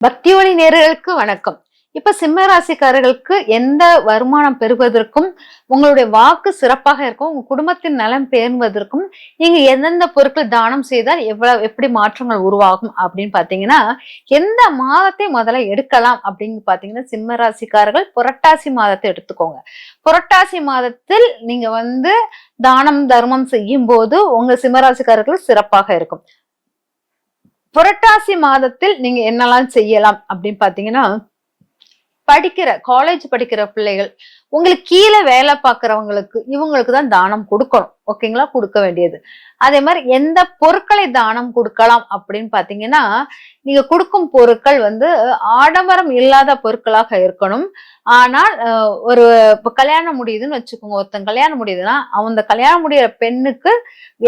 பக்தி நேர்களுக்கு வணக்கம். இப்ப சிம்ம ராசிக்காரர்களுக்கு எந்த வருமானம் பெறுவதற்கும் உங்களுடைய வாக்கு சிறப்பாக இருக்கும் உங்க குடும்பத்தின் நலம் பேணுவதற்கும் நீங்க எந்தெந்த பொருட்கள் தானம் செய்தால் எவ்வளவு எப்படி மாற்றங்கள் உருவாகும் அப்படின்னு பாத்தீங்கன்னா எந்த மாதத்தை முதல்ல எடுக்கலாம் அப்படின்னு பாத்தீங்கன்னா சிம்ம ராசிக்காரர்கள் புரட்டாசி மாதத்தை எடுத்துக்கோங்க. புரட்டாசி மாதத்தில் நீங்க வந்து தானம் தர்மம் செய்யும் போது உங்க சிம்மராசிக்காரர்கள் சிறப்பாக இருக்கும். புரட்டாசி மாதத்தில் நீங்க என்னெல்லாம் செய்யலாம் அப்படின்னு பாத்தீங்கன்னா படிக்கிற காலேஜ் படிக்கிற பிள்ளைகள் உங்களுக்கு கீழே வேலை பார்க்குறவங்களுக்கு இவங்களுக்கு தான் தானம் கொடுக்கணும். ஓகேங்களா கொடுக்க வேண்டியது. அதே மாதிரி எந்த பொருட்களை தானம் கொடுக்கலாம் அப்படின்னு பார்த்தீங்கன்னா நீங்க கொடுக்கும் பொருட்கள் வந்து ஆடம்பரம் இல்லாத பொருட்களாக இருக்கணும். ஆனால் ஒரு இப்போ கல்யாணம் முடியுதுன்னு வச்சுக்கோங்க. ஒருத்தன் கல்யாணம் முடியுதுன்னா அந்த கல்யாணம் முடிகிற பெண்ணுக்கு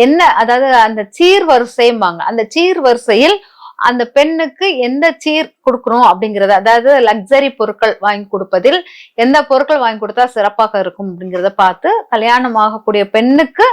என்ன அதாவது அந்த சீர் வரிசைம்பாங்க. அந்த சீர் வரிசையில் அந்த பெண்ணுக்கு எந்த சீர் கொடுக்கணும் அப்படிங்கிறத அதாவது லக்ஸரி பொருட்கள் வாங்கி கொடுப்பதில் எந்த பொருட்கள் வாங்கி கொடுத்தா சிறப்பாக இருக்கும் அப்படிங்கிறத பார்த்து கல்யாணம் ஆகக்கூடிய பெண்ணுக்கு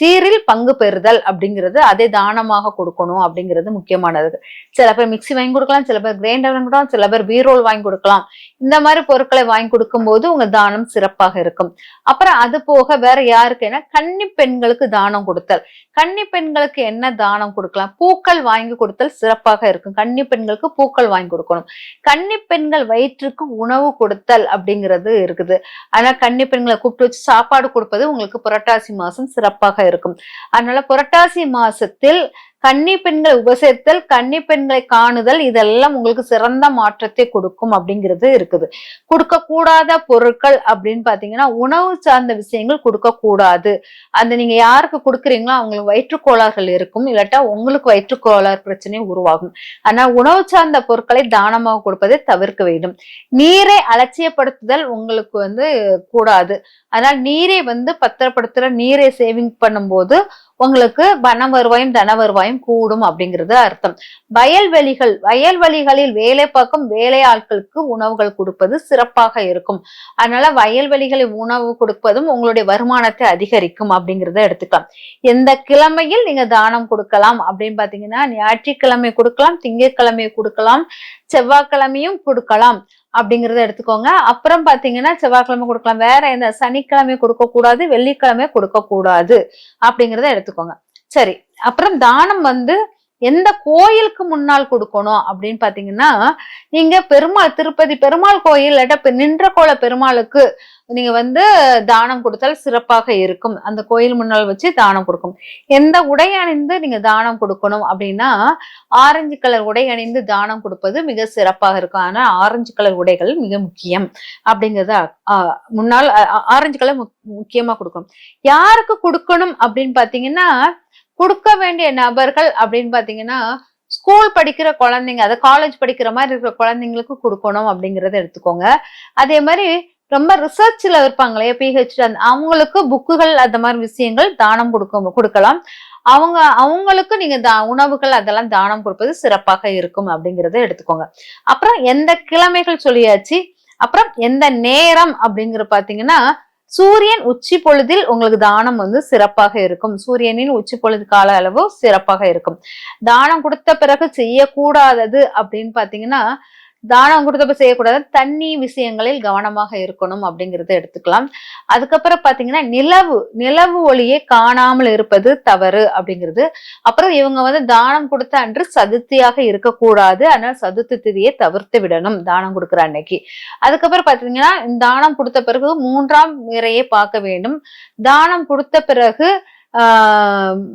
சீரில் பங்கு பெறுதல் அப்படிங்கிறது அதை தானமாக கொடுக்கணும் அப்படிங்கிறது முக்கியமானது. சில பேர் மிக்சி வாங்கி கொடுக்கலாம் சில பேர் கிரைண்டர் வாங்கி கொடுக்கலாம் சில பேர் பீரோல் வாங்கி கொடுக்கலாம். இந்த மாதிரி பொருட்களை வாங்கி கொடுக்கும்போது உங்க தானம் சிறப்பாக இருக்கும். அப்புறம் அது போக வேற யாருக்குன்னா கன்னி பெண்களுக்கு தானம் கொடுத்தல். கன்னி பெண்களுக்கு என்ன தானம் கொடுக்கலாம்? பூக்கள் வாங்கி கொடுத்தல் சிறப்பாக இருக்கும். கன்னி பெண்களுக்கு பூக்கள் வாங்கி கொடுக்கணும். கன்னி பெண்கள் வயிற்றுக்கு உணவு கொடுத்தல் அப்படிங்கிறது இருக்குது. ஆனா கன்னி பெண்களை கூப்பிட்டு வச்சு சாப்பாடு கொடுப்பது உங்களுக்கு புரட்டாசி மாசம் சிறப்பாக இருக்கும். அதனால புரட்டாசி மாசத்தில் கன்னி பெண்களை உபசரித்தல் கன்னி பெண்களை காணுதல் இதெல்லாம் உங்களுக்கு சிறந்த மாற்றத்தை கொடுக்கும் அப்படிங்கிறது இருக்குது. கொடுக்க கூடாத பொருட்கள் அப்படின்னு பாத்தீங்கன்னா உணவு சார்ந்த விஷயங்கள் கொடுக்க கூடாது அந்த நீங்க யாருக்கு கொடுக்குறீங்களோ அவங்களுக்கு வயிற்றுக்கோளாறுகள் இருக்கும். இல்லாட்டா உங்களுக்கு வயிற்றுக்கோளாறு பிரச்சனை உருவாகும். ஆனால் உணவு சார்ந்த பொருட்களை தானமாக கொடுப்பதை தவிர்க்க வேண்டும். நீரை அலட்சியப்படுத்துதல் உங்களுக்கு வந்து கூடாது. அதனால் நீரை வந்து பத்திரப்படுத்துற நீரை சேவிங் பண்ணும்போது உங்களுக்கு பண வருவாயும் தன வருவாயும் கூடும் அப்படிங்கிறது அர்த்தம். வயல்வெளிகள் வயல்வெளிகளில் வேலை பார்க்கும் வேலை ஆட்களுக்கு உணவுகள் கொடுப்பது சிறப்பாக இருக்கும். அதனால வயல்வெளிகளில் உணவு கொடுப்பதும் உங்களுடைய வருமானத்தை அதிகரிக்கும் அப்படிங்கிறத எடுத்துக்கலாம். எந்த கிழமையில் நீங்க தானம் கொடுக்கலாம் அப்படின்னு பாத்தீங்கன்னா ஞாயிற்றுக்கிழமை கொடுக்கலாம் திங்கட்கிழமை கொடுக்கலாம் செவ்வாய்க்கிழமையும் கொடுக்கலாம். அப்படிங்கறத எடுத்துக்கோங்க. அப்புறம் பாத்தீங்கன்னா செவ்வாய்க்கிழமை கொடுக்கலாம். வேற எந்த சனிக்கிழமை கொடுக்க கூடாது வெள்ளிக்கிழமை கொடுக்க கூடாது அப்படிங்கறத எடுத்துக்கோங்க. சரி அப்புறம் தானம் வந்து எந்த கோயிலுக்கு முன்னால் கொடுக்கணும் அப்படின்னு பாத்தீங்கன்னா நீங்க பெருமாள் திருப்பதி பெருமாள் கோயில் இல்லாட்டா நின்ற கோல பெருமாளுக்கு நீங்க வந்து தானம் கொடுத்தால் சிறப்பாக இருக்கும். அந்த கோயில் முன்னால் வச்சு தானம் கொடுக்கும். எந்த உடை அணிந்து நீங்க தானம் கொடுக்கணும் அப்படின்னா ஆரஞ்சு கலர் உடை அணிந்து தானம் கொடுப்பது மிக சிறப்பாக இருக்கும். ஆனா ஆரஞ்சு கலர் உடைகள் மிக முக்கியம் அப்படிங்கிறத முன்னால் ஆரஞ்சு கலர் முக்கியமா கொடுக்கணும். யாருக்கு கொடுக்கணும் அப்படின்னு பாத்தீங்கன்னா கொடுக்க வேண்டிய நபர்கள் அப்படின்னு பாத்தீங்கன்னா ஸ்கூல் படிக்கிற குழந்தைங்க அதை காலேஜ் படிக்கிற மாதிரி இருக்கிற குழந்தைங்களுக்கு கொடுக்கணும் அப்படிங்கறத எடுத்துக்கோங்க. அதே மாதிரி ரொம்ப ரிசர்ச்ல இருப்பாங்களே பிஹெச்டி அந்த அவங்களுக்கு புக்குகள் அந்த மாதிரி விஷயங்கள் தானம் கொடுக்க கொடுக்கலாம். அவங்க அவங்களுக்கு நீங்க தா உணவுகள் அதெல்லாம் தானம் கொடுப்பது சிறப்பாக இருக்கும் அப்படிங்கறத எடுத்துக்கோங்க. அப்புறம் எந்த கிழமைகள் சொல்லியாச்சு? அப்புறம் எந்த நேரம் அப்படிங்கிற பாத்தீங்கன்னா சூரியன் உச்சி பொழுதில் உங்களுக்கு தானம் வந்து சிறப்பாக இருக்கும். சூரியனின் உச்சி பொழுது கால அளவு சிறப்பாக இருக்கும். தானம் கொடுத்த பிறகு செய்யக்கூடாதது அப்படின்னு பாத்தீங்கன்னா தானம் கொடுத்தப்ப செய்யக்கூடாது. தண்ணி விஷயங்களில் கவனமாக இருக்கணும் அப்படிங்கிறத எடுத்துக்கலாம். அதுக்கப்புறம் பாத்தீங்கன்னா நிலவு நிலவு ஒளியே காணாமல் இருப்பது தவறு அப்படிங்கிறது. அப்புறம் இவங்க வந்து தானம் கொடுத்த அன்று சதுர்த்தியாக இருக்கக்கூடாது. அதனால சதுர்த்தி திதியை தவிர்த்து விடணும். தானம் கொடுக்குற அன்னைக்கு. அதுக்கப்புறம் பாத்தீங்கன்னா தானம் கொடுத்த பிறகு மூன்றாம் இறையை பார்க்க வேண்டும். தானம் கொடுத்த பிறகு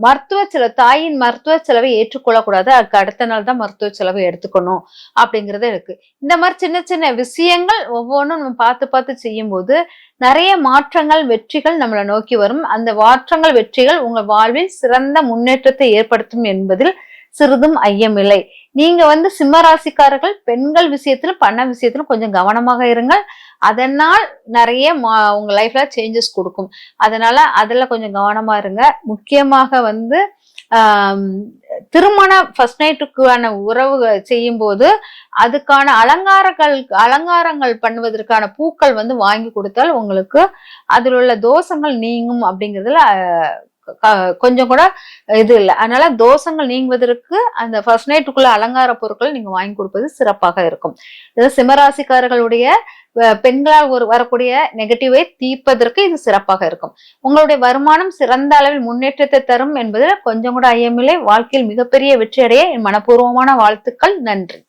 மருத்துவ செலவு தாயின் மருத்துவ செலவை ஏற்றுக்கொள்ளக்கூடாது. அதுக்கு அடுத்த நாள் தான் மருத்துவ செலவு எடுத்துக்கணும் அப்படிங்கிறது இருக்கு. இந்த மாதிரி சின்ன சின்ன விஷயங்கள் ஒவ்வொன்றும் நம்ம பார்த்து பார்த்து செய்யும்போது நிறைய மாற்றங்கள் வெற்றிகள் நம்மளை நோக்கி வரும். அந்த மாற்றங்கள் வெற்றிகள் உங்கள் வாழ்வில் சிறந்த முன்னேற்றத்தை ஏற்படுத்தும் என்பதில் சிறிதும் ஐயமில்லை. நீங்க வந்து சிம்ம ராசிக்காரர்கள் பெண்கள் விஷயத்திலும் பண விஷயத்திலும் கொஞ்சம் கவனமாக இருங்கள். அதனால் நிறைய மா- உங்க லைஃப்ல சேஞ்சஸ் கொடுக்கும். அதனால அதுல கொஞ்சம் கவனமா இருங்க. முக்கியமாக வந்து திருமண ஃபர்ஸ்ட் நைட்டுக்கான உறவு செய்யும் போது அதுக்கான அலங்காரங்கள் அலங்காரங்கள் பண்ணுவதற்கான பூக்கள் வந்து வாங்கி கொடுத்தால் உங்களுக்கு அதில் உள்ள தோஷங்கள் நீங்கும் அப்படிங்கிறதுல கொஞ்சம் கூட இது இல்லை. அதனால தோஷங்கள் நீங்குவதற்கு அந்த ஃபர்ஸ்ட் நைட்டுக்குள்ள அலங்கார பொருட்கள் நீங்க வாங்கி கொடுப்பது சிறப்பாக இருக்கும். இது சிம்மராசிக்காரர்களுடைய பெண்களால் ஒரு வரக்கூடிய நெகட்டிவை தீர்ப்பதற்கு இது சிறப்பாக இருக்கும். உங்களுடைய வருமானம் சிறந்த அளவில் முன்னேற்றத்தை தரும் என்பதில் கொஞ்சம் கூட ஐயமில்லை வாழ்க்கையில் மிகப்பெரிய வெற்றி அடைய என் மனப்பூர்வமான வாழ்த்துக்கள். நன்றி.